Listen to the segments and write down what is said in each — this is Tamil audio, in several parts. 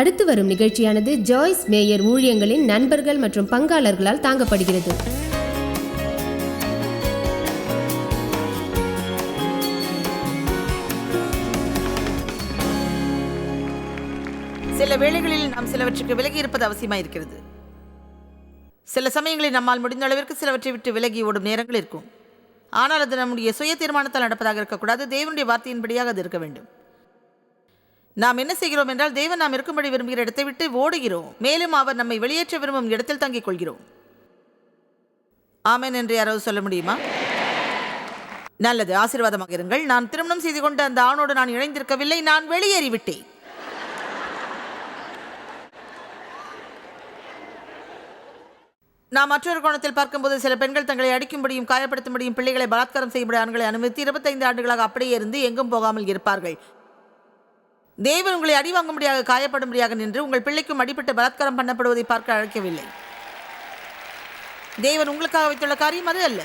அடுத்து வரும் நிகழ்ச்சியானது ஜாய்ஸ் மேயர் ஊழியங்களின் நண்பர்கள் மற்றும் பங்காளர்களால் தாங்கப்படுகிறது. சில வேளைகளில் நாம் சிலவற்றுக்கு விலகி இருப்பது அவசியமாக இருக்கிறது சில சமயங்களில் நம்மால் முடிந்த அளவிற்கு சிலவற்றை விட்டு விலகி ஓடும் நேரங்கள் இருக்கும். ஆனால் அது நம்முடைய சுய தீர்மானத்தால் நடப்பதாக இருக்கக்கூடாது. தேவனுடைய வார்த்தையின்படியாக அது இருக்க வேண்டும். நாம் என்ன செய்கிறோம் என்றால் தேவன் நாம் இருக்கும்படி விரும்புகிற இடத்தை விட்டு ஓடுகிறோம். மேலும் அவர் நம்மை வெளியேற்ற விரும்பும் இடத்தில் தங்கிக் கொள்கிறோம். ஆமேன் என்று யாராவது சொல்ல முடியுமா? நல்லது ஆசீர்வாதமாக இருங்கள். நான் திருமணம் செய்து கொண்ட அந்த ஆணோடு நான் இணைந்திருக்கவில்லை. நான் வெளியேறிவிட்டேன். நாம் மற்றொரு கோணத்தில் பார்க்கும்போது சில பெண்கள் தங்களை அடிக்கும்படியும் காயப்படுத்தும்படியும் பிள்ளைகளை பலாத்காரம் செய்யும்படி ஆண்களை அனுமதித்து இருபத்தைந்து ஆண்டுகளாக அப்படியே இருந்து எங்கும் போகாமல் இருப்பார்கள். தேவன் உங்களை அடி முடியாத காயப்படும்படியாக நின்று உங்கள் பிள்ளைக்கும் அடிபட்டு பலாத்காரம் பண்ணப்படுவதை பார்க்க அழைக்கவில்லை. தேவன் உங்களுக்காக வைத்துள்ள காரியம் அது அல்ல.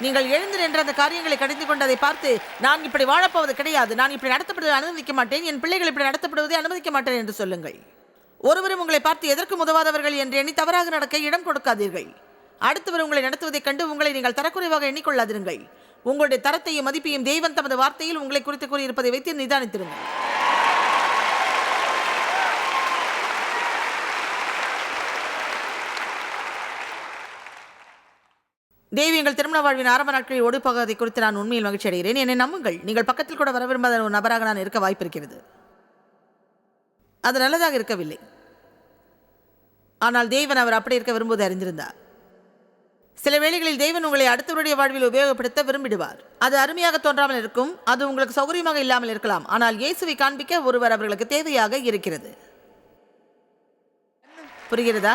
நீங்கள் எழுந்து நின்ற அந்த காரியங்களை கடிந்து கொண்டதை பார்த்து நான் இப்படி வாழப்போவது கிடையாது. நான் இப்படி நடத்தப்படுவதை அனுமதிக்க மாட்டேன். என் பிள்ளைகள் இப்படி நடத்தப்படுவதை அனுமதிக்க மாட்டேன் என்று சொல்லுங்கள். ஒருவரும் உங்களை பார்த்து எதற்கும் உதவாதவர்கள் என்று எண்ணி தவறாக நடக்க இடம் கொடுக்காதீர்கள். அடுத்தவர் உங்களை நடத்துவதைக் கண்டு உங்களை நீங்கள் தரக்குறைவாக எண்ணிக்கொள்ளாதிருங்கள். உங்களுடைய தரத்தையும் மதிப்பையும் தெய்வன் தமது வார்த்தையில் உங்களை குறித்து கூறியிருப்பதை வைத்து நிதானித்திருங்கள். தேவி எங்கள் திருமண வாழ்வின் ஆரம்ப நாட்களில் ஒடுப்பகுதி குறித்து நான் உண்மையில் மகிழ்ச்சி அடைகிறேன். என்னை நம்புங்கள். நீங்கள் பக்கத்தில் கூட வர விரும்பாத ஒரு நபராக நான் இருக்க வாய்ப்பிருக்கிறது அது நல்லதாக இருக்கவில்லை. ஆனால் தேவன் அவர் அப்படி இருக்க விரும்புவதை அறிந்திருந்தார். சில வேளைகளில் தெய்வன் உங்களை அடுத்தவருடைய வாழ்வில் உபயோகப்படுத்த விரும்பிடுவார். அது அருமையாக தோன்றாமல் இருக்கும். அது உங்களுக்கு சௌகரியமாக இல்லாமல் இருக்கலாம். ஆனால் இயேசுவை காண்பிக்க ஒருவர் அவர்களுக்கு தேவையாக இருக்கிறது. புரிகிறதா?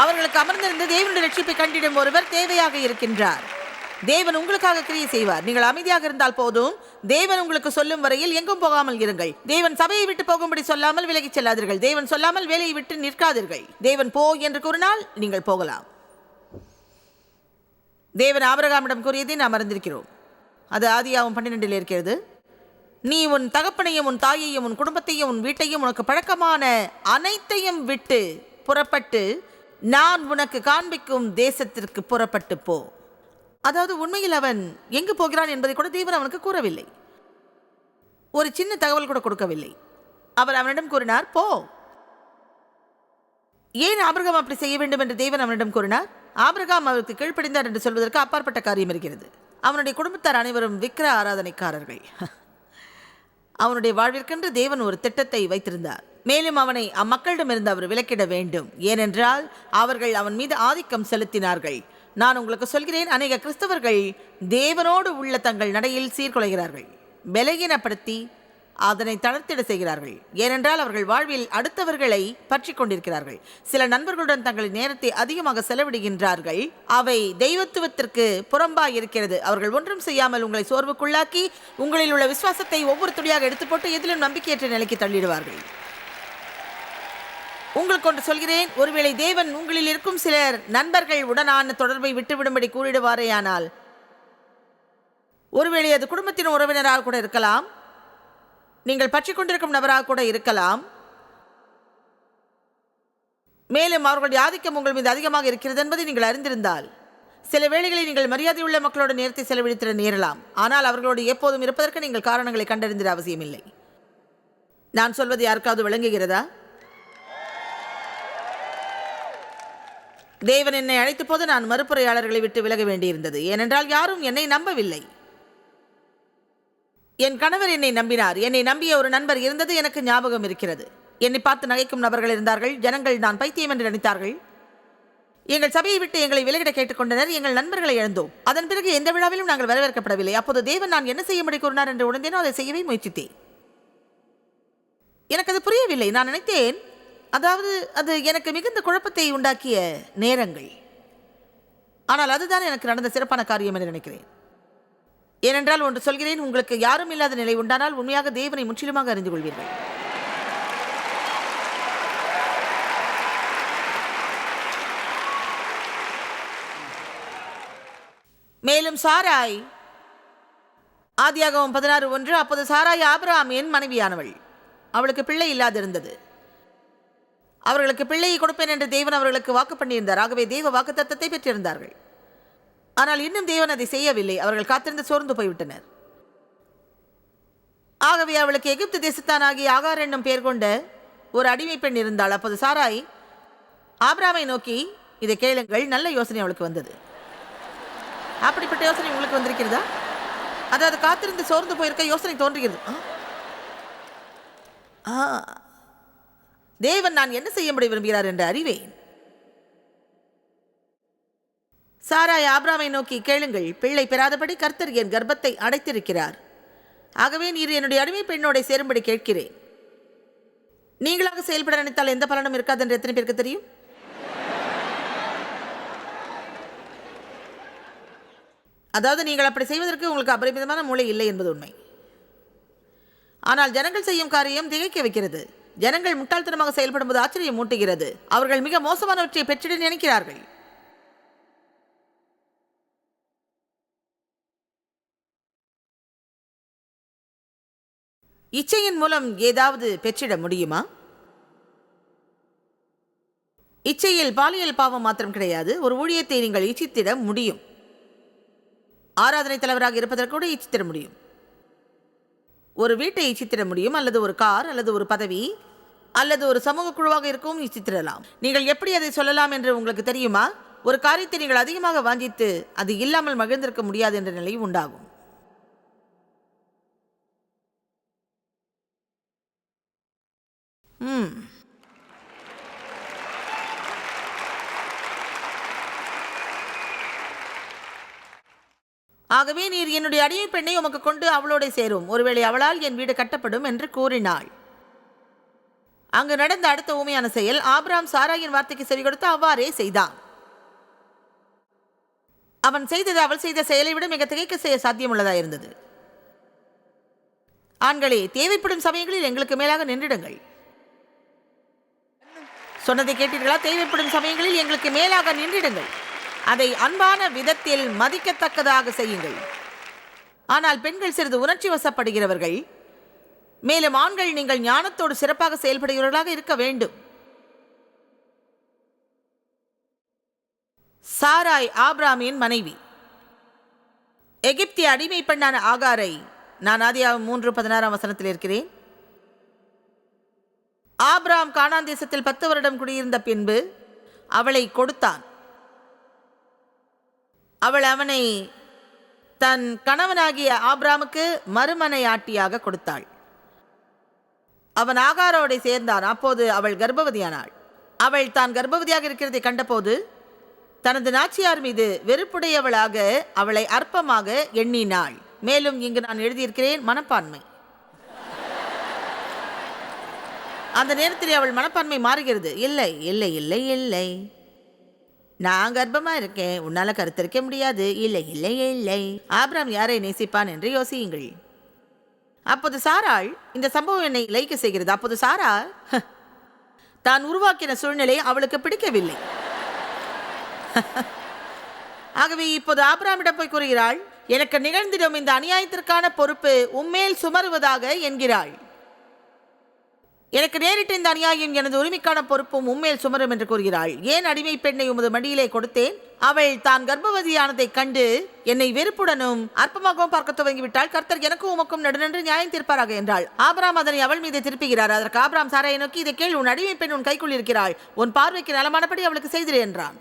அவர்களுக்கு அமர்ந்திருந்து தேவனுடைய ரட்சிப்பை கண்டிடும் ஒருவர் தேவையாக இருக்கின்றார். தேவன் உங்களுக்காக கிரியை செய்வார். நீங்கள் அமைதியாக இருந்தால் போதும். தேவன் உங்களுக்கு சொல்லும் வரையில் எங்கும் போகாமல் இருங்கள். தேவன் சபையை விட்டு போகும்படி சொல்லாமல் விலகிச் செல்லாதீர்கள். தேவன் சொல்லாமல் வேலையை விட்டு நிற்காதீர்கள். தேவன் போ என்று கூறினால் நீங்கள் போகலாம். தேவன் ஆபரகாமிடம் கூறியதை நாம் அறிந்திருக்கிறோம். அது ஆதியாவும் பன்னிரெண்டில் இருக்கிறது. நீ உன் தகப்பனையும் உன் தாயையும் உன் குடும்பத்தையும் உன் வீட்டையும் உனக்கு பழக்கமான அனைத்தையும் விட்டு புறப்பட்டு நான் உனக்கு காண்பிக்கும் தேசத்திற்கு புறப்பட்டு போ. அதாவது உண்மையில் அவன் எங்கு போகிறான் என்பதை கூட தேவன் அவனுக்கு கூறவில்லை. ஒரு சின்ன தகவல் கூட கொடுக்கவில்லை. அவர் அவனிடம் கூறினார் போ. ஏன் ஆபிரகாம் அப்படி செய்ய வேண்டும்? என்று தேவன் அவனிடம் கூறினார். ஆபிரகாம் அவருக்கு கீழ்ப்படிந்தார் என்று சொல்வதற்கு அப்பாற்பட்ட காரியம் இருக்கிறது. அவனுடைய குடும்பத்தார் அனைவரும் விக்கிர ஆராதனைக்காரர்கள். அவனுடைய வாழ்விற்கென்று தேவன் ஒரு திட்டத்தை வைத்திருந்தார். மேலும் அவனை அம்மக்களிடமிருந்து அவர் விலக்கிட வேண்டும். ஏனென்றால் அவர்கள் அவன் மீது ஆதிக்கம் செலுத்தினார்கள். நான் உங்களுக்கு சொல்கிறேன் அநேக கிறிஸ்தவர்கள் தேவனோடு உள்ள தங்கள் நடையில் சீர்குலைகிறார்கள். பலகீனப்படுத்தி அதனை தளர்த்திட செய்கிறார்கள். ஏனென்றால் அவர்கள் வாழ்வில் அடுத்தவர்களை பற்றி கொண்டிருக்கிறார்கள். சில நண்பர்களுடன் தங்களின் நேரத்தை அதிகமாக செலவிடுகின்றார்கள். அவை தெய்வத்துவத்திற்கு புறம்பாக இருக்கிறது அவர்கள் ஒன்றும் செய்யாமல் உங்களை சோர்வுக்குள்ளாக்கி உங்களில் உள்ள விசுவாசத்தை ஒவ்வொரு துளியாக எடுத்து போட்டு எதிலும் நம்பிக்கையற்ற நிலைக்கு தள்ளிடுவார்கள். உங்களுக்கு ஒன்று சொல்கிறேன் ஒருவேளை தேவன் உங்களில் இருக்கும் சிலர் நண்பர்கள் உடனான தொடர்பை விட்டுவிடும்படி கூறிடுவாரேயானால். ஒருவேளை அது குடும்பத்தின் உறவினராக கூட இருக்கலாம். நீங்கள் பற்றி கொண்டிருக்கும் நபராக கூட இருக்கலாம். மேலும் அவர்களுடைய ஆதிக்கம் உங்கள் மீது அதிகமாக இருக்கிறது என்பதை நீங்கள் அறிந்திருந்தால் சில வேளைகளில் நீங்கள் மரியாதையுள்ள மக்களோட நேரத்தை செலவழித்திட நேரலாம். ஆனால் அவர்களோடு எப்போதும் இருப்பதற்கு நீங்கள் காரணங்களை கண்டறிந்திட அவசியமில்லை. நான் சொல்வது யாருக்காவது விளங்குகிறதா? தேவன் என்னை அழைத்த போது நான் மறுப்புரையாளர்களை விட்டு விலக வேண்டியிருந்தது. ஏனென்றால் யாரும் என்னை நம்பவில்லை. என் கணவர் என்னை நம்பினார். என்னை நம்பிய ஒரு நண்பர் இருந்தது. எனக்கு ஞாபகம் இருக்கிறது. என்னை பார்த்து நகைக்கும் நபர்கள் இருந்தார்கள். ஜனங்கள் நான் பைத்தியம் என்று நினைத்தார்கள். எங்கள் சபையை விட்டு எங்களை விலகிட கேட்டுக்கொண்டனர். எங்கள் நண்பர்களை இழந்தோம். அதன் பிறகு எந்த விழாவிலும் நாங்கள் வரவேற்கப்படவில்லை. அப்போது தேவன் நான் என்ன செய்ய முடி கூறினார் என்று உணர்ந்தேனோ அதை செய்யவே முயற்சித்தேன். எனக்கு அது புரியவில்லை. நான் நினைத்தேன் அதாவது அது எனக்கு மிகுந்த குழப்பத்தை உண்டாக்கிய நேரங்கள். ஆனால் அதுதான் எனக்கு நடந்த சிறப்பான காரியம் என்று நினைக்கிறேன். ஏனென்றால் ஒன்று சொல்கிறேன் உங்களுக்கு யாரும் இல்லாத நிலை உண்டானால் உண்மையாக தேவனை முற்றிலுமாக அறிந்து கொள்வீர்கள். மேலும் சாராய் ஆதியாகவும் பதினாறு ஒன்று அப்போது சாராய் ஆபராம் என் மனைவியானவள். அவளுக்கு பிள்ளை இல்லாதிருந்தது. அவர்களுக்கு பிள்ளையை கொடுப்பேன் என்று தேவன் அவர்களுக்கு வாக்கு பண்ணியிருந்தார். ஆகவே தெய்வ வாக்கு தத்தத்தை பெற்றிருந்தார்கள். ஆனால் இன்னும் தேவன் அதை செய்யவில்லை. அவர்கள் காத்திருந்து சோர்ந்து போய்விட்டனர். ஆகவே அவளுக்கு எகிப்து தேசத்தானாகி ஆகார் என்னும் பெயர் கொண்ட ஒரு அடிமை பெண் இருந்தாள். அப்போது சாராய் ஆப்ராமை நோக்கி இதை கேளுங்கள். நல்ல யோசனை அவளுக்கு வந்தது. அப்படிப்பட்ட யோசனை உங்களுக்கு வந்திருக்கிறதா? அதாவது காத்திருந்து சோர்ந்து போயிருக்க யோசனை தோன்றுகிறது. ஆ? தேவன் நான் என்ன செய்யும்படி விரும்புகிறார் என்று அறிவேன். சாராய் ஆப்ராமை நோக்கி கேளுங்கள். பிள்ளை பெறாதபடி கர்த்தர் என் கர்ப்பத்தை அடைத்திருக்கிறார். ஆகவே நீர் என்னுடைய அடிமை பெண்ணோட சேரும்படி கேட்கிறேன். நீங்களாக செயல்பட நினைத்தால் எந்த பலனும் இருக்காது என்று எத்தனை பேருக்கு தெரியும்? அதாவது நீங்கள் அப்படி செய்வதற்கு உங்களுக்கு அபரிமிதமான மூளை இல்லை என்பது உண்மை. ஆனால் ஜனங்கள் செய்யும் காரியம் திகைக்க வைக்கிறது. ஜனங்கள் முட்டாள்தனமாக செயல்படும்போது ஆச்சரியம் மூட்டுகிறது. அவர்கள் மிக மோசமானவற்றை பெற்றிட நினைக்கிறார்கள். இச்சையின் மூலம் ஏதாவது பெற்றிட முடியுமா? இச்சையில் பாலியல் பாவம் மாத்திரம் கிடையாது. ஒரு ஊழியத்தை நீங்கள் இச்சித்திட முடியும். ஆராதனை தலைவராக இருப்பதற்கு கூட இச்சித்திட முடியும். ஒரு வீட்டை இச்சித்திட முடியும் அல்லது ஒரு கார் அல்லது ஒரு பதவி அல்லது ஒரு சமூக குழுவாக இருக்கவும் இச்சித்திடலாம் நீங்கள் எப்படி அதை சொல்லலாம் என்று உங்களுக்கு தெரியுமா? ஒரு காரியத்தை நீங்கள் அதிகமாக வாஞ்சித்து அது இல்லாமல் மகிழ்ந்திருக்க முடியாது என்ற நிலை உண்டாகும். ம். ஆகவே நீர் என்னுடைய அடிமை பெண்ணை உமக்கு கொண்டு அவளோட சேரும். ஒருவேளை அவளால் என் வீடு கட்டப்படும் என்று கூறினாள். அங்கு நடந்த அடுத்த ஊமையான செயல் ஆபிராம் சாராயின் வார்த்தைக்கு செவி கொடுத்து அவ்வாறே செய்தான். அவன் செய்தது அவள் செய்த செயலை விட மிக திகைக்க செய்ய சாத்தியமுள்ளதா இருந்தது. ஆண்களே தேவைப்படும் சமயங்களில் எங்களுக்கு மேலாக நின்றிடுங்கள். சொன்னதை கேட்டீர்களா? தேவைப்படும் சமயங்களில் எங்களுக்கு மேலாக நின்றிடுங்கள். அதை அன்பான விதத்தில் மதிக்கத்தக்கதாக செய்யுங்கள். ஆனால் பெண்கள் சிறிது உணர்ச்சி வசப்படுகிறவர்கள் மேலும் ஆண்கள் நீங்கள் ஞானத்தோடு சிறப்பாக செயல்படுகிறவர்களாக இருக்க வேண்டும். சாராய் ஆப்ராமியின் மனைவி. எகிப்திய அடிமை பெண்ணான ஆகாரை நான் ஆதியாகம் மூன்று பதினாறாம் வசனத்தில் இருக்கிறேன். ஆப்ராம் கானான் தேசத்தில் பத்து வருடம் குடியிருந்த பின்பு அவளை கொடுத்தான். அவள் அவனை தன் கணவனாகிய ஆபிராமுக்கு மறுமனையாட்டியாக கொடுத்தாள். அவன் ஆகாரோடை சேர்ந்தான். அப்போது அவள் கர்ப்பவதியானாள். அவள் தான் கர்ப்பவதியாக இருக்கிறதை கண்டபோது தனது நாச்சியார் மீது வெறுப்புடையவளாக அவளை அற்பமாக எண்ணினாள். மேலும் இங்கு நான் எழுதியிருக்கிறேன் மனப்பான்மை. அந்த நேரத்தில் அவள் மனப்பான்மை மாறுகிறது. இல்லை இல்லை இல்லை இல்லை. நான் கர்ப்பமா இருக்கேன். உன்னால கருத்திருக்க முடியாது. இல்லை இல்லை இல்லை. ஆப்ராம் யாரை நேசிப்பான் என்று யோசியுங்கள். அப்போது சாராள் இந்த சம்பவம் என்னை லைக்க செய்கிறது. அப்போது சாரா தான் உருவாக்கின சூழ்நிலை அவளுக்கு பிடிக்கவில்லை. ஆகவே இப்போது ஆபிராமிடம் போய் கூறுகிறாள் எனக்கு நிகழ்ந்திடும் இந்த அநியாயத்திற்கான பொறுப்பு உம்மேல் சுமருவதாக என்கிறாள். எனக்கு நேரிட்ட இந்த அநியாயம் எனது உரிமைக்கான பொறுப்பும் உண்மையில் சுமரும் என்று கூறுகிறாள். ஏன் அடிமை பெண்ணை உமது மடியிலே கொடுத்தேன்? அவள் தான் கர்ப்பவதியானதைக் கண்டு என்னை வெறுப்புடனும் அற்பமாகவும் பார்க்க துவங்கிவிட்டால் கர்த்தர் எனக்கும் உமக்கும் நடுநன்று நியாயம் தீர்ப்பாராக என்றாள். ஆபராம் அதனை அவள் மீது திருப்புகிறார். அதற்கு ஆபராம் சாராயை நோக்கி இதை கேள் உன் அடிமை பெண் உன் கைக்குள் இருக்கிறாள். உன் பார்வைக்கு நலமானபடி அவளுக்கு செய்திரு என்றான்.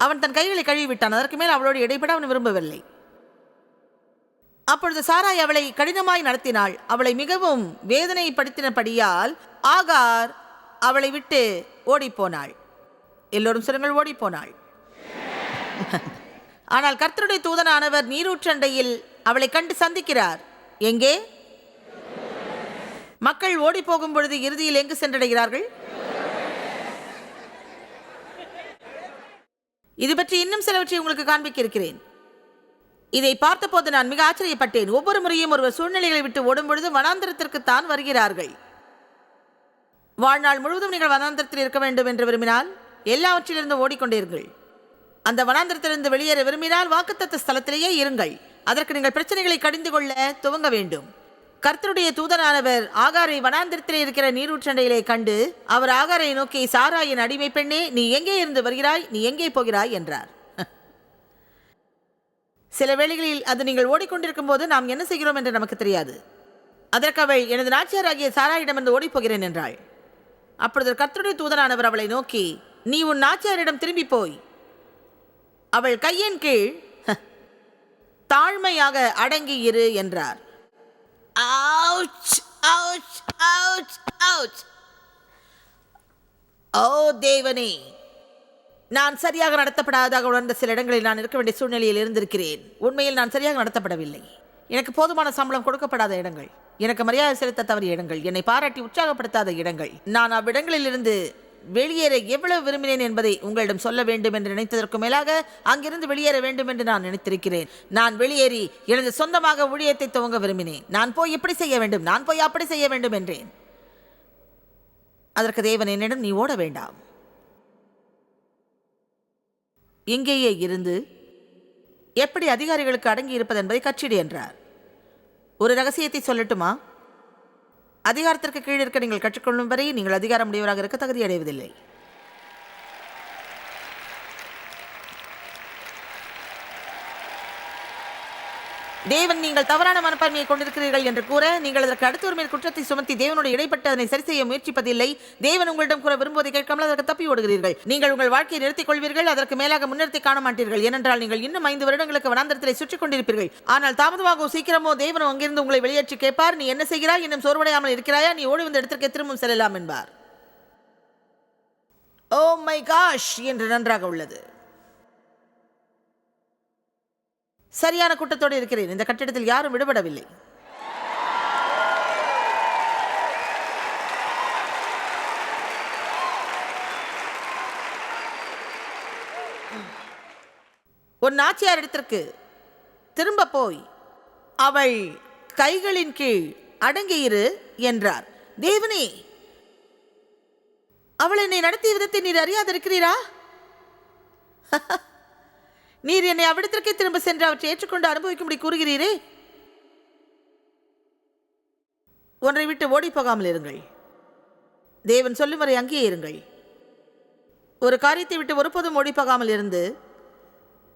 அவன் தன் கைகளை கழுவி விட்டான் அதற்கு மேல் அவளோடு இடைப்பட அவன் விரும்பவில்லை. அப்பொழுது சாராய் அவளை கடினமாய் நடத்தினாள். அவளை மிகவும் வேதனைப்படுத்தினபடியால் ஆகார் அவளை விட்டு ஓடிப்போனாள். எல்லோரும் சிறங்கள் ஓடிப்போனாள். ஆனால் கர்த்தருடைய தூதனானவர் நீரூற்றண்டையில் அவளை கண்டு சந்திக்கிறார். எங்கே? மக்கள் ஓடி போகும் பொழுது இறுதியில் எங்கு சென்றடைகிறார்கள்? இது பற்றி இன்னும் சிலவற்றை உங்களுக்கு காண்பிக்க இருக்கிறேன் இதை பார்த்தபோது நான் மிக ஆச்சரியப்பட்டேன். ஒவ்வொரு முறையும் ஒருவர் சூழ்நிலைகளை விட்டு ஓடும் பொழுது வனாந்திரத்திற்கு தான் வருகிறார்கள். வாழ்நாள் முழுவதும் நீங்கள் வனாந்திரத்தில் இருக்க வேண்டும் என்று விரும்பினால் எல்லாவற்றிலிருந்து ஓடிக்கொண்டீர்கள். அந்த வனாந்திரத்திலிருந்து வெளியேற விரும்பினால் வாக்குத்தத்த ஸ்தலத்திலேயே இருங்கள். அதற்கு நீங்கள் பிரச்சனைகளை கடிந்து கொள்ள துவங்க வேண்டும். கர்த்தருடைய தூதரானவர் ஆகாரை வனாந்திரத்திலே இருக்கிற நீரூற்றண்டையிலே கண்டு அவர் ஆகாரை நோக்கி சாராயின் அடிமை பெண்ணே நீ எங்கே இருந்து வருகிறாய்? நீ எங்கே போகிறாய்? என்றார். சில வேளைகளில் அது நீங்கள் ஓடிக்கொண்டிருக்கும் போது நாம் என்ன செய்கிறோம் என்று நமக்கு தெரியாது. அதற்கு அவள் எனது நாச்சியாராகிய சாராயிடமிருந்து ஓடிப் போகிறேன் என்றாள். அப்பொழுது கத்தருடைய தூதனானவர் அவளை நோக்கி நீ உன் நாச்சியாரிடம் திரும்பி போய். அவள் கையின் கீழ் தாழ்மையாக அடங்கி இரு என்றார். ஓ தேவனே நான் சரியாக நடத்தப்படாததாக உணர்ந்த சில இடங்களில் நான் இருக்க வேண்டிய சூழ்நிலையில் இருந்திருக்கிறேன். உண்மையில் நான் சரியாக நடத்தப்படவில்லை. எனக்கு போதுமான சம்பளம் கொடுக்கப்படாத இடங்கள். எனக்கு மரியாதை செலுத்த தவறிய இடங்கள். என்னை பாராட்டி உற்சாகப்படுத்தாத இடங்கள். நான் அவ்விடங்களிலிருந்து வெளியேற எவ்வளவு விரும்பினேன் என்பதை உங்களிடம் சொல்ல வேண்டும் என்று நினைத்ததற்கு மேலாக அங்கிருந்து வெளியேற வேண்டும் என்று நான் நினைத்திருக்கிறேன். நான் வெளியேறி எனது சொந்தமாக ஊழியத்தை துவங்க விரும்பினேன். நான் போய் இப்படி செய்ய வேண்டும். நான் போய் அப்படி செய்ய வேண்டும் என்றேன். அதற்கு தேவன் என்னிடம் நீ ஓட வேண்டாம். இங்கேயே இருந்து எப்படி அதிகாரிகளுக்கு அடங்கி இருப்பது என்பதை கற்றிடு என்றார். ஒரு ரகசியத்தை சொல்லட்டுமா? அதிகாரத்திற்கு கீழே இருக்க நீங்கள் கற்றுக்கொள்ளும் வரை நீங்கள் அதிகாரம் உடையவராக இருக்க தகுதி அடைவதில்லை தேவன் நீங்கள் தவறான மனப்பான்மையை கொண்டிருக்கிறீர்கள் என்று கூற நீங்கள் அதற்கு அடுத்த ஒரு மேல் குற்றத்தை சுமத்தி தேவனுடைய இடைப்பட்டு அதனை சரி செய்ய முயற்சிப்பதில்லை. தேவன் உங்களிடம் கூற விரும்புவதை கேட்காமல் அதற்கு தப்பி ஓடுகிறீர்கள். நீங்கள் உங்கள் வாழ்க்கையை நிறுத்திக் கொள்வீர்கள் அதற்கு மேலாக முன்னிறுத்தி காண மாட்டீர்கள். ஏனென்றால் நீங்கள் இன்னும் ஐந்து வருடங்களுக்கு வனாந்தரத்திலே சுற்றி கொண்டிருப்பீர்கள். ஆனால் தாமதமாகவோ சீக்கிரமோ தேவனும் அங்கிருந்து உங்களை வெளியேற்றி கேட்பார். நீ என்ன செய்கிறாய்? இன்னும் சோர்வடையாமல் இருக்கிறாயா? நீ ஓடி வந்த இடத்திற்கு திரும்பவும் செல்லலாம் என்பார். ஓ மை காஷ் என்று நன்றாக உள்ளது. சரியான கூட்டத்தோடு இருக்கிறேன். இந்த கட்டிடத்தில் யாரும் விடுபடவில்லை. ஒரு நாச்சியார் இடத்திற்கு திரும்ப போய் அவள் கைகளின் கீழ் அடங்கியிரு என்றார். தேவனே அவள் என்னை நடத்திய விதத்தை நீர் அறியாதிருக்கிறீரா? நீர் என்னை அவ்விடத்திற்கே திரும்ப சென்று அவற்றை ஏற்றுக்கொண்டு அனுபவிக்கும்படி கூறுகிறீரே? ஒன்றை விட்டு ஓடி போகாமல் இருங்கள். தேவன் சொல்லும் வரை அங்கேயே இருங்கள். ஒரு காரியத்தை விட்டு ஒருபோதும் ஓடி போகாமல் இருந்து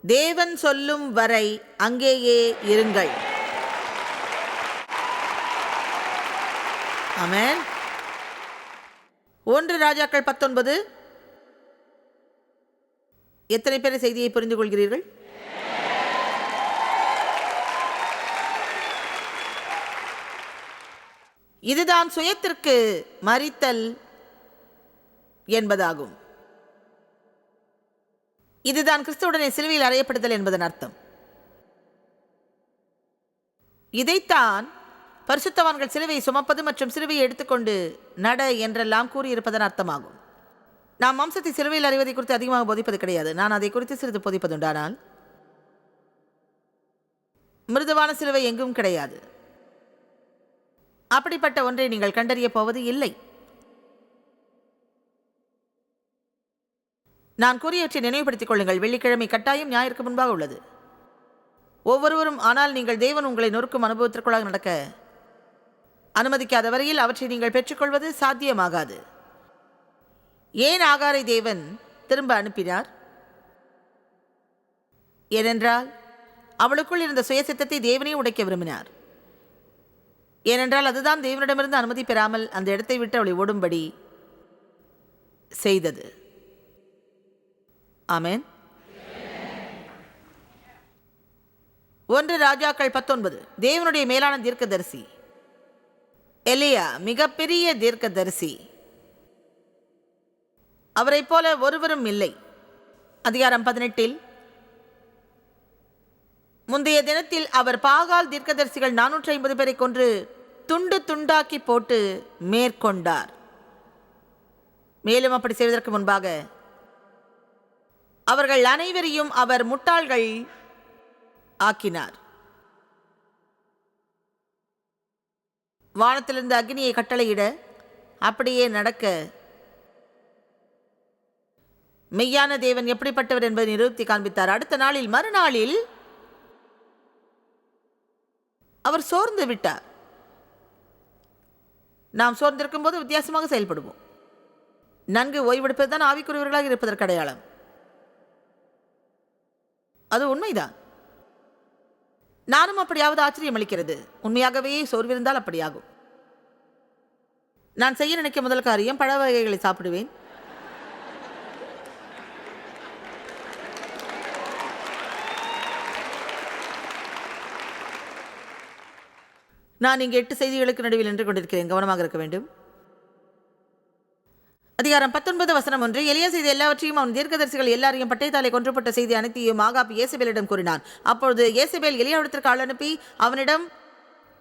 தேவன் சொல்லும் வரை அங்கேயே இருங்கள். ஆமேன். ஒன்று ராஜாக்கள் பத்தொன்பது எத்தனை பேர் செய்தியை புரிந்து கொள்கிறீர்கள் இதுதான் சுயத்திற்கு மறித்தல் என்பதாகும். இதுதான் கிறிஸ்துவுடனே சிலுவையில் அறையப்படுதல் என்பதன் அர்த்தம். இதைத்தான் பரிசுத்தவான்கள் சிலுவையை சுமப்பது மற்றும் சிலுவையை எடுத்துக்கொண்டு நட என்றெல்லாம் கூறியிருப்பதன் அர்த்தமாகும். நான் மாம்சத்தை சிலுவையில் அறிவதை குறித்து அதிகமாக போதிப்பது கிடையாது. நான் அதை குறித்து சிறிது போதிப்பதுண்டானால் மிருதுவான சிலுவை எங்கும் கிடையாது. அப்படிப்பட்ட ஒன்றை நீங்கள் கண்டறியப் போவது இல்லை. நான் கூறியவற்றை நினைவுபடுத்திக் கொள்ளுங்கள். வெள்ளிக்கிழமை கட்டாயம் ஞாயிற்கு முன்பாக உள்ளது. ஒவ்வொருவரும் ஆனால் நீங்கள் தேவன் உங்களை நொறுக்கும் அனுபவத்திற்குள்ளாக நடக்க அனுமதிக்காத வரையில் அவற்றை நீங்கள் பெற்றுக்கொள்வது சாத்தியமாகாது. ஏன் ஆகாரை தேவன் திரும்ப அனுப்பினார்? ஏனென்றால் அவளுக்குள் இருந்த சுயசித்தத்தை தேவனே உடைக்க விரும்பினார். ஏனென்றால் அதுதான் தேவனிடமிருந்து அனுமதி பெறாமல் அந்த இடத்தை விட்டு அவளை ஓடும்படி செய்தது. ஆமேன். ஒன்று ராஜாக்கள் பத்தொன்பது. தேவனுடைய மேலான தீர்க்கதரிசி. எலியா மிகப்பெரிய தீர்க்கதரிசி. அவரைப் போல ஒருவரும் இல்லை. அதிகாரம் பதினெட்டில் முந்தைய தினத்தில் அவர் பாகால் தீர்க்கதரிசிகள் நானூற்றி ஐம்பது பேரை கொன்று துண்டு துண்டாக்கி போட்டு மேற்கொண்டார். மேலும் அப்படி செய்வதற்கு முன்பாக அவர்கள் அனைவரையும் அவர் முட்டாள்கள் ஆக்கினார். வானத்திலிருந்து அக்னியை கட்டளையிட அப்படியே நடக்க மெய்யான தேவன் எப்படிப்பட்டவர் என்பதை நிரூபித்து காண்பித்தார். அடுத்த நாளில் மறுநாளில் அவர் சோர்ந்து விட்டார். நாம் சோர்ந்திருக்கும் போது வித்தியாசமாக செயல்படுவோம். நன்கு ஓய்வெடுப்பது தான் ஆவிக்குரியவர்களாக இருப்பதற்கு அடையாளம். அது உண்மைதான். நானும் அப்படியாவது ஆச்சரியம் அளிக்கிறது. உண்மையாகவே சோர்விருந்தால் அப்படியாகும். நான் செய்ய நினைக்க முதல் காரியம் பழ வகைகளை சாப்பிடுவேன். நான் இங்கே எட்டு செய்திகளுக்கு நடுவில் நின்று கொண்டிருக்கிறேன். கவனமாக இருக்க வேண்டும். அதிகாரம் பத்தொன்பது வசனம் ஒன்று எளிய செய்தி எல்லாவற்றையும் அவன் தீர்க்கதரிசிகள் எல்லாரையும் பட்டயத்தாலே கொன்றப்பட்ட செய்தி அனைத்தையும் ஆகாப் இயேசபேலிடம் கூறினான். அப்பொழுது இயேசபேல் எலியாவிடத்திற்கு ஆள் அனுப்பி அவனிடம்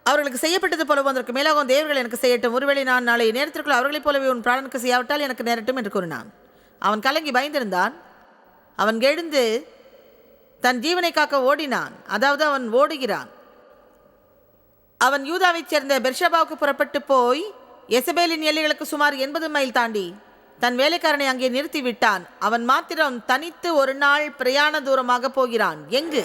அவர்களுக்கு செய்யப்பட்டது போலவும் அதற்கு மேலாகவும் தேவர்கள் எனக்கு செய்யட்டும். ஒருவேளை நான் நாளை நேரத்திற்குள் அவர்களைப் போலவே உன் பிராணனுக்கு செய்யாவிட்டால் எனக்கு நேரட்டும் என்று கூறினான். அவன் கலங்கி பயந்திருந்தான். அவன் எழுந்து தன் ஜீவனை காக்க ஓடினான். அதாவது அவன் ஓடுகிறான். அவன் யூதாவைச் சேர்ந்த பெர்ஷபாவுக்கு புறப்பட்டு போய் எசபேலின் எல்லைகளுக்கு சுமார் எண்பது மைல் தாண்டி தன் வேலைக்காரனை அங்கே நிறுத்திவிட்டான். அவன் மாத்திரம் தனித்து ஒரு நாள் பிரயாண தூரமாக போகிறான். எங்கு?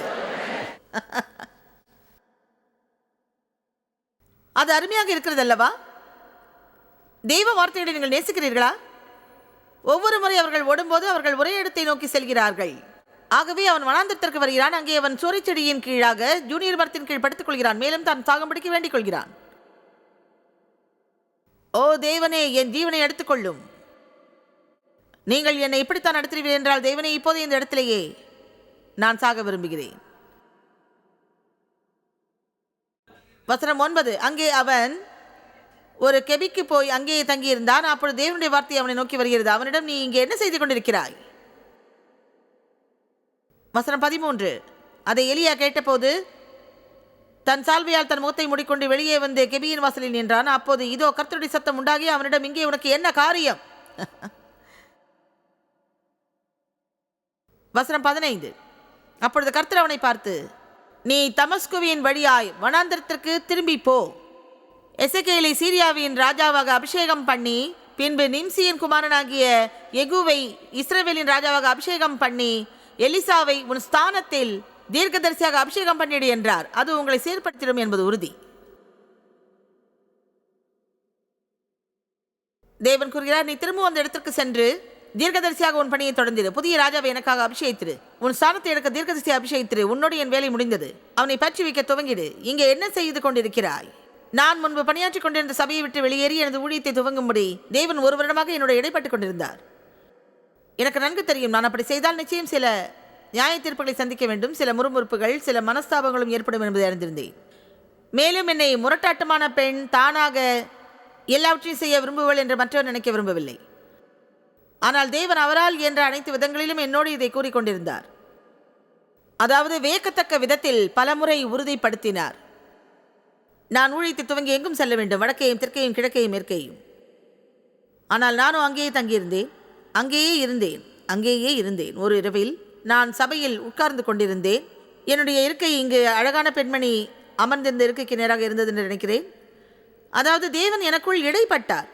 அது அருமையாக இருக்கிறது அல்லவா தெய்வ வார்த்தைகளை நீங்கள் நேசிக்கிறீர்களா? ஒவ்வொரு முறை அவர்கள் ஓடும்போது அவர்கள் ஒரே இடத்தை நோக்கி செல்கிறார்கள். ஆகவே அவன் வனாந்திரத்திற்கு வருகிறான். அங்கே அவன் சூறைச்செடியின் கீழாக ஜூனியர் மரத்தின் கீழ் படுத்துக் கொள்கிறான் மேலும் தான் சாகும்படிக்கு வேண்டிக் கொள்கிறான். ஓ தேவனே என் ஜீவனை எடுத்துக்கொள்ளும். நீங்கள் என்னை இப்படித்தான் நடத்துவீர்கள் என்றால் தேவனே இப்போது இந்த இடத்திலேயே நான் சாக விரும்புகிறேன். வசனம் ஒன்பது. அங்கே அவன் ஒரு கெபிக்கு போய் அங்கேயே தங்கியிருந்தான். அப்பொழுது தேவனுடைய வார்த்தை அவனை நோக்கி வருகிறது. அவனிடம் நீ இங்கே என்ன செய்து கொண்டிருக்கிறாய்? வசனம் பதிமூன்று. அதை எலியா கேட்டபோது தன் சால்வையால் தன் முகத்தை மூடிக்கொண்டு வெளியே வந்து கெபியின் வாசலில் நின்றான். அப்போது இதோ கர்த்தருடைய சத்தம் உண்டாகி அவனிடம் இங்கே உனக்கு என்ன காரியம்? வசனம் பதினைந்து. அப்பொழுது கர்த்தர் அவனை பார்த்து நீ தமஸ்குவின் வழியாய் வனாந்திரத்திற்கு திரும்பி போ. எசகேலை சீரியாவின் ராஜாவாக அபிஷேகம் பண்ணி பின்பு நிம்சியின் குமாரனாகிய எகுவை இஸ்ரேவேலின் ராஜாவாக அபிஷேகம் பண்ணி எலிசாவை உன் ஸ்தானத்தில் தீர்க்கதரிசியாக அபிஷேகம் பண்ணிடு என்றார். அது உங்களை சீர்படுத்திடும் என்பது உறுதி. தேவன் கூறுகிறார் நீ திரும்ப அந்த இடத்திற்கு சென்று தீர்க்கதரிசியாக உன் பணியை தொடர்ந்திரு. புதிய ராஜாவை எனக்காக அபிஷேகித்திரு. உன் ஸ்தானத்தை எடுக்க தீர்க்கதரிசி அபிஷேகித்திரு. உன்னோடு என் வேலை முடிந்தது. அவனை பற்றி வைக்க துவங்கிடு. இங்கே என்ன செய்து கொண்டிருக்கிறாய்? நான் முன்பு பணியாற்றிக் கொண்டிருந்த சபையை விட்டு வெளியேறி எனது ஊழியத்தை துவங்கும்படி தேவன் ஒரு வருடமாக என்னோட இடைப்பட்டுக் கொண்டிருந்தார். எனக்கு நன்கு தெரியும். நான் அப்படி செய்தால் நிச்சயம் சில நியாய தீர்ப்புகளை சந்திக்க வேண்டும். சில முறுமுறுப்புகள் சில மனஸ்தாபங்களும் ஏற்படும் என்பதை அறிந்திருந்தேன். மேலும் என்னை முரட்டாட்டமான பெண் தானாக எல்லாவற்றையும் செய்ய விரும்புவள் என்று மற்றவர் நினைக்க விரும்பவில்லை. ஆனால் தேவன் அவரால் என்ற அனைத்து விதங்களிலும் என்னோடு இதை கூறிக்கொண்டிருந்தார் அதாவது வேக்கத்தக்க விதத்தில் பலமுறை உறுதிப்படுத்தினார். நான் ஊழித்து துவங்கி எங்கும் செல்ல வேண்டும். வடக்கையும் தெற்கையும் கிழக்கையும் மேற்கையும். ஆனால் நானும் அங்கேயே தங்கியிருந்தேன். அங்கேயே இருந்தேன் அங்கேயே இருந்தேன். ஒரு இரவில் நான் சபையில் உட்கார்ந்து கொண்டிருந்தேன். என்னுடைய இருக்கை இங்கு அழகான பெண்மணி அமர்ந்திருந்த இருக்கைக்கு நேராக இருந்தது என்று நினைக்கிறேன். அதாவது தேவன் எனக்குள் இடைப்பட்டார்.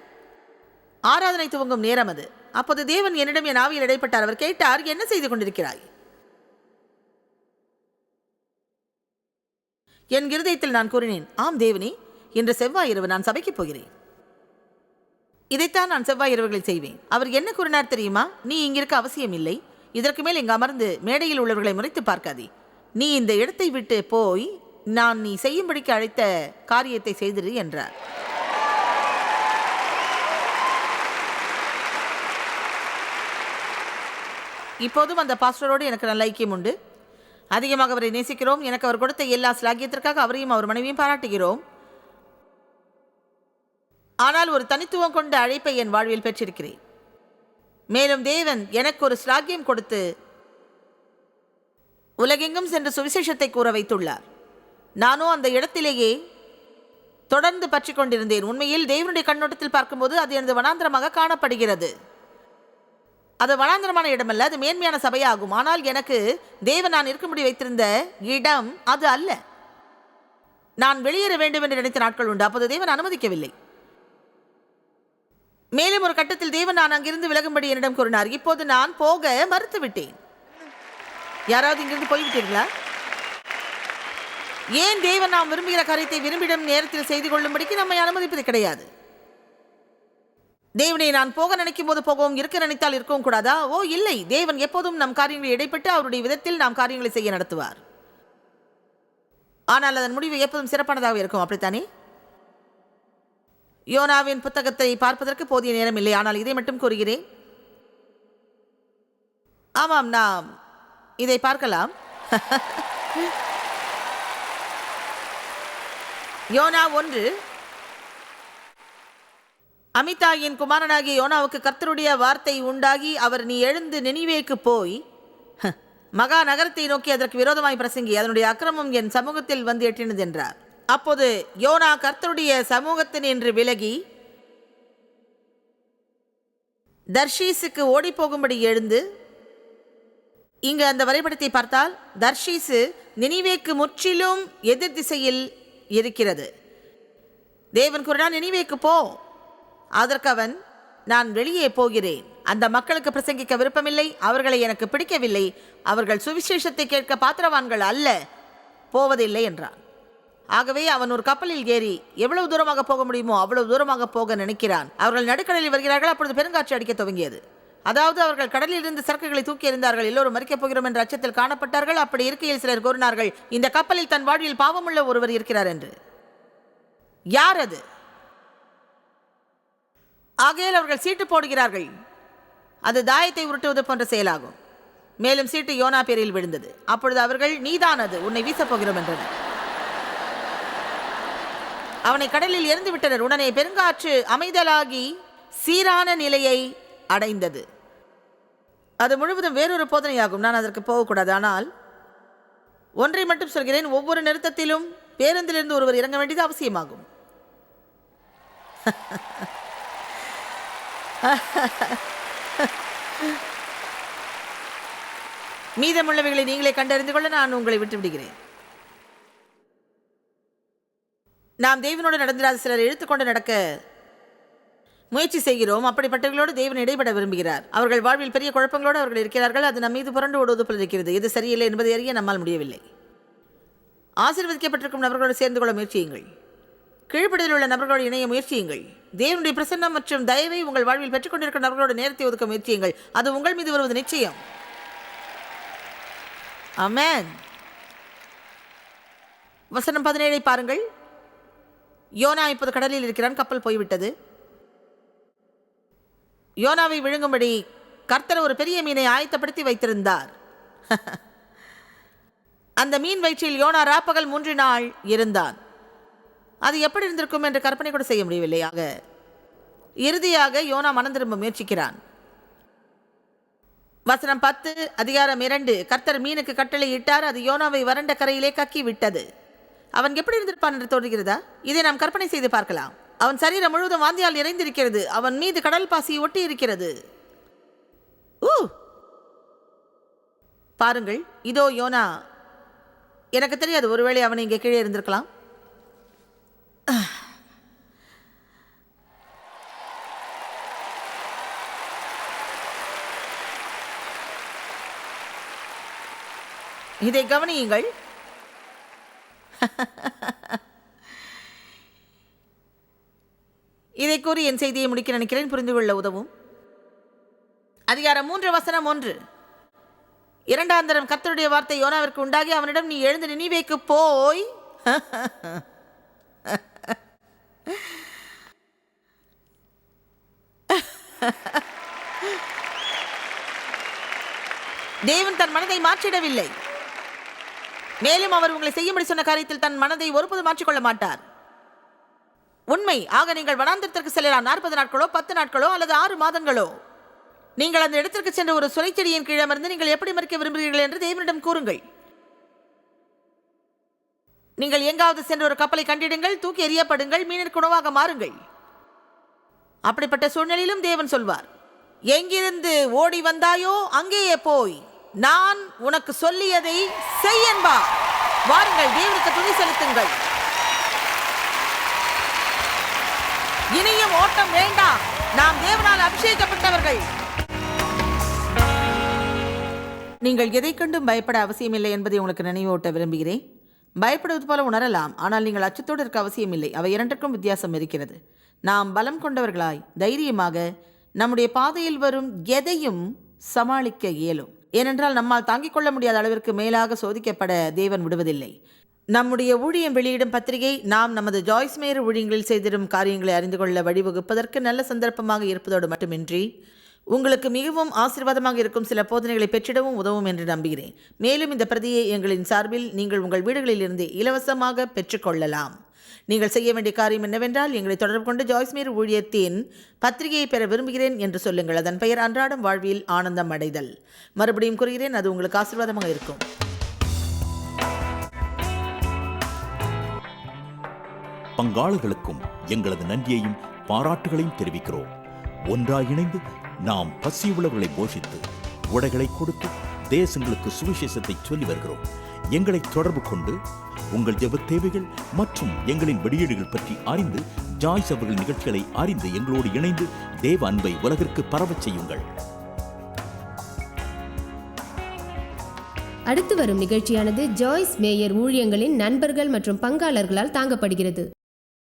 ஆராதனை துவங்கும் நேரம் அது. அப்போது தேவன் என்னிடம் என் ஆவியில் இடைப்பட்டார். அவர் கேட்டார் என்ன செய்து கொண்டிருக்கிறாய்? என் இருதயத்தில் நான் கூறினேன் ஆம் தேவனே இன்று செவ்வாய் இரவு நான் சபைக்கு போகிறேன். இதைத்தான் நான் செவ்வாய் இரவுகளில் செய்வேன். அவர் என்ன கூறினார் தெரியுமா? நீ இங்கிருக்க அவசியம் இல்லை இதற்கு மேல் இங்கு அமர்ந்து மேடையில் உள்ளவர்களை முறைத்து பார்க்காதே. நீ இந்த இடத்தை விட்டு போய் நான் நீ செய்யும்படிக்கு அழைத்த காரியத்தை செய்திரு என்றார். இப்போதும் அந்த பாஸ்டரோடு எனக்கு நல்ல ஐக்கியம் உண்டு. அதிகமாக அவரை நேசிக்கிறோம். எனக்கு அவர் கொடுத்த எல்லா ஸ்லாகியத்திற்காக அவரையும் அவர் மனைவியும் பாராட்டுகிறோம். ஆனால் ஒரு தனித்துவம் கொண்ட அழைப்பை என் வாழ்வில் பெற்றிருக்கிறேன். மேலும் தேவன் எனக்கு ஒரு ஸ்லாகியம் கொடுத்து உலகெங்கும் சென்று சுவிசேஷத்தை கூற வைத்துள்ளார். நானும் அந்த இடத்திலேயே தொடர்ந்து பற்றி கொண்டிருந்தேன். உண்மையில் தேவனுடைய கண்ணோட்டத்தில் பார்க்கும்போது அது எனது வனாந்திரமாக காணப்படுகிறது. அது வனாந்திரமான இடமல்ல அது மேன்மையான சபையாகும். ஆனால் எனக்கு தேவன் நான் இருக்கும்படி வைத்திருந்த இடம் அது அல்ல. நான் வெளியேற வேண்டும் என்று நினைத்த நாட்கள் உண்டு. அப்போது தேவன் அனுமதிக்கவில்லை. மேலும் ஒரு கட்டத்தில் தேவன் நான் அங்கிருந்து விலகும்படி என்னிடம் கூறினார். இப்போது நான் போக மறுத்துவிட்டேன். யாராவது இங்கிருந்து போய்விட்டீர்களா? ஏன் தேவன் நாம் விரும்புகிற காரியத்தை விரும்பிடும் நேரத்தில் செய்து கொள்ளும்படிக்கு நம்மை அனுமதிப்பது கிடையாது. தேவனை நான் போக நினைக்கும் போது போகவும் இருக்க நினைத்தால் இருக்கவும் கூடாதா? ஓ இல்லை. தேவன் எப்போதும் நம் காரியங்களை இடைப்பட்டு அவருடைய விதத்தில் நாம் காரியங்களை செய்ய நடத்துவார். ஆனால் அதன் முடிவு எப்போதும் சிறப்பானதாக இருக்கும். அப்படித்தானே? யோனாவின் புத்தகத்தை பார்ப்பதற்கு போதிய நேரம் இல்லை. ஆனால் இதை மட்டும் கூறுகிறேன். ஆமாம் நாம் இதை பார்க்கலாம். யோனா ஒன்று. அமிதாயின் குமாரனாகிய யோனாவுக்கு கர்த்தருடைய வார்த்தை உண்டாகி அவர் நீ எழுந்து நினைவேக்கு போய் மகா நகரத்தை நோக்கி அதற்கு விரோதமாய் பிரசங்கி அதனுடைய அக்கிரமம் என் சமூகத்தில் வந்து எட்டினது என்றார். அப்போது யோனா கர்த்தருடைய சமூகத்தின் என்று விலகி தர்ஷீஸுக்கு ஓடிப்போகும்படி எழுந்து இங்கு அந்த வரைபடத்தை பார்த்தால் தர்ஷீசு நினைவேக்கு முற்றிலும் எதிர் திசையில் இருக்கிறது. தேவன் கூறினார் நினிவேக்கு போ. அதற்கு அவன் நான் வெளியே போகிறேன். அந்த மக்களுக்கு பிரசங்கிக்க விருப்பமில்லை. அவர்களை எனக்கு பிடிக்கவில்லை. அவர்கள் சுவிசேஷத்தை கேட்க பாத்திரவான்கள் அல்ல. போவதில்லை என்றான். ஆகவே அவன் ஒரு கப்பலில் ஏறி எவ்வளவு தூரமாக போக முடியுமோ அவ்வளவு தூரமாக போக நினைக்கிறான். அவர்கள் நடுக்கடலில் வருகிறார்கள் அப்பொழுது பெருங்காற்று அடிக்க துவங்கியது. அதாவது அவர்கள் கடலில் இருந்து சரக்குகளை தூக்கி எறிந்தார்கள் எல்லோரும் மறிக்கப் போகிறோம் என்ற அச்சத்தில் காணப்பட்டார்கள். அப்படி இருக்கையில் சிலர் கூறினார்கள் இந்த கப்பலில் தன் வாழ்வில் பாவமுள்ள ஒருவர் இருக்கிறார் என்று. யார் அது? ஆகையில் அவர்கள் சீட்டு போடுகிறார்கள். அது தாயத்தை உருட்டுவது போன்ற செயலாகும். மேலும் சீட்டு யோனா பேரில் விழுந்தது. அப்பொழுது அவர்கள் நீதான் அது உன்னை வீசப் போகிறோம் என்றனர். அவனை கடலில் எரிந்து விட்டனர். உடனே பெருங்காற்று அமைதலாகி சீரான நிலையை அடைந்தது. அது முழுவதும் வேறொரு போதனையாகும். நான் அதற்கு போகக்கூடாது. ஆனால் ஒன்றை மட்டும் சொல்கிறேன். ஒவ்வொரு நிறுத்தத்திலும் பேருந்திலிருந்து ஒருவர் இறங்க வேண்டியது அவசியமாகும். மீதமுள்ளவைகளை நீங்களே கண்டறிந்து கொள்ள நான் உங்களை விட்டு விடுகிறேன் நாம் தேவனோடு நடந்திராத சிலர் இழுத்துக்கொண்டு நடக்க முயற்சி செய்கிறோம். அப்படிப்பட்டவர்களோடு தேவன் இடைபட விரும்புகிறார். அவர்கள் வாழ்வில் பெரிய குழப்பங்களோடு அவர்கள் இருக்கிறார்கள். அது நம் மீது புரண்டு ஓடுவது போல் இருக்கிறது. இது சரியில்லை என்பதை அறிய நம்மால் முடியவில்லை. ஆசீர்வதிக்கப்பட்டிருக்கும் நபர்களோடு சேர்ந்து கொள்ள முயற்சியுங்கள். கீழ்ப்படியில் உள்ள நபர்களோடு இணைய முயற்சியுங்கள். தேவனுடைய பிரசன்னம் மற்றும் தயவை உங்கள் வாழ்வில் பெற்றுக்கொண்டிருக்கும் நபர்களோடு நேரத்தை ஒதுக்க முயற்சியுங்கள். அது உங்கள் மீது வருவது நிச்சயம். அமேன் வசனம் பதினேழை பாருங்கள். யோனா இப்போது கடலில் இருக்கிறான் கப்பல் போய்விட்டது. யோனாவை விழுங்கும்படி கர்த்தர் ஒரு பெரிய மீனை ஆயத்தப்படுத்தி வைத்திருந்தார். அந்த மீன் வயிற்றில் யோனா ராப்பகல் மூன்று நாள் இருந்தான். அது எப்படி இருந்திருக்கும் என்று கற்பனை கூட செய்ய முடியவில்லையாக இறுதியாக யோனா மனம் திரும்ப முயற்சிக்கிறான். வசனம் பத்து அதிகாரம் இரண்டு கர்த்தர் மீனுக்கு கட்டளை இட்டார் அது யோனாவை வறண்ட கரையிலே கக்கி விட்டது அவன் எப்படி இருந்திருப்பான் என்று தோன்றுகிறதா? இதை நாம் கற்பனை செய்து பார்க்கலாம். அவன் சரீரம் முழுவதும் வாந்தியால் நிறைந்திருக்கிறது. அவன் மீது கடல் பாசி ஒட்டி இருக்கிறது ஊ! பாருங்கள் இதோ யோனா. எனக்கு தெரியாது ஒருவேளை அவன் இங்கே கீழே இருந்திருக்கலாம். இதை கவனியுங்கள். இதை கூறி என் செய்தியை முடிக்க நினைக்கிறேன். புரிந்து கொள்ள உதவும். அதிகாரம் மூன்று வசனம் ஒன்று. இரண்டாந்தரம் கத்தருடைய வார்த்தை யோனாவிற்கு உண்டாகி அவனிடம் நீ எழுந்து நினைவேக்கு போய். தேவன் தன் மனதை மாற்றிடவில்லை. மேலும் அவர் உங்களை செய்யும்படி சொன்ன காரியத்தில் தன் மனதை ஒருபோது மாற்றிக்கொள்ள மாட்டார். உண்மை ஆக நீங்கள் வனாந்திரத்திற்கு செல்லலாம். நாற்பது நாட்களோ பத்து நாட்களோ அல்லது ஆறு மாதங்களோ. நீங்கள் அந்த இடத்திற்கு சென்ற ஒரு சுரைச்செடியின் கீழே அமர்ந்து நீங்கள் எப்படி மறிக்க விரும்புகிறீர்கள் என்று தேவனிடம் கூறுங்கள். நீங்கள் எங்காவது சென்று ஒரு கப்பலை கண்டிடுங்கள் தூக்கி எறியப்படுங்கள் மீனிற்கு உணவாக மாறுங்கள். அப்படிப்பட்ட சூழ்நிலையிலும் தேவன் சொல்வார். எங்கிருந்து ஓடி வந்தாயோ அங்கேயே போய். நான் உனக்கு சொல்லியதை செய் என்பா. வாருங்கள் தேவனுக்கு துணி செலுத்துங்கள். இனியும் ஓட்டம் வேண்டாம். நாம் தேவனால் அபிஷேகப்பட்டவர்கள். நீங்கள் எதை கண்டும் பயப்பட அவசியமில்லை என்பதை உங்களுக்கு நினைவூட்ட விரும்புகிறேன். பயப்படுவது போல உணரலாம் ஆனால் நீங்கள் அச்சத்தோடு இருக்க அவசியமில்லை. அவை இரண்டுக்கும் வித்தியாசம் இருக்கிறது. நாம் பலம் கொண்டவர்களாய் தைரியமாக நம்முடைய பாதையில் வரும் எதையும் சமாளிக்க இயலும். ஏனென்றால் நம்மால் தாங்கிக் கொள்ள முடியாத அளவிற்கு மேலாக சோதிக்கப்பட தேவன் விடுவதில்லை. நம்முடைய ஊழியம் வெளியிடும் பத்திரிகை நாம் நமது ஜாய்ஸ் மேயர் ஊழியங்களில் செய்திடும் காரியங்களை அறிந்து கொள்ள வழிவகுப்பதற்கு நல்ல சந்தர்ப்பமாக இருப்பதோடு மட்டுமின்றி உங்களுக்கு மிகவும் ஆசீர்வாதமாக இருக்கும் சில போதனைகளை பெற்றிடவும் உதவும் என்று நம்புகிறேன். மேலும் இந்த பிரதியை எங்களின் சார்பில் நீங்கள் உங்கள் வீடுகளிலிருந்து இலவசமாக பெற்றுக்கொள்ளலாம் நீங்கள் செய்ய வேண்டிய காரியம் என்னவென்றால் எங்களை தொடர்பு கொண்டு ஜாய்ஸ்மீர் ஊழியத்தின் பத்திரிகையை பெற விரும்புகிறேன் என்று சொல்லுங்கள். அதன் பெயர் அன்றாடம் வாழ்வில் ஆனந்தம் அடைதல். மறுபடியும் கூறுகிறேன் அது உங்களுக்கு ஆசீர்வாதமாக இருக்கும். பங்காளர்களுக்கும் எங்களது நன்றியையும் பாராட்டுகளையும் தெரிவிக்கிறோம். ஒன்றாய் இணைந்து நாம் பசியுள்ளவர்களை போஷித்து உடைகளை கொடுத்து தேசங்களுக்கு சுவிசேஷத்தை சொல்லி வருகிறோம். எங்களை தொடர்பு கொண்டு உங்கள் ஜெப தேவைகள் மற்றும் எங்களின் வெளியீடுகள் பற்றி அறிந்து ஜாய்ஸ் அவர்கள் நிகழ்ச்சிகளை அறிந்து எங்களோடு இணைந்து தேவ அன்பை உலகிற்கு பரவச் செய்யுங்கள். அடுத்து வரும் நிகழ்ச்சியானது ஜாய்ஸ் மேயர் ஊழியங்களின் நண்பர்கள் மற்றும் பங்காளர்களால் தாங்கப்படுகிறது.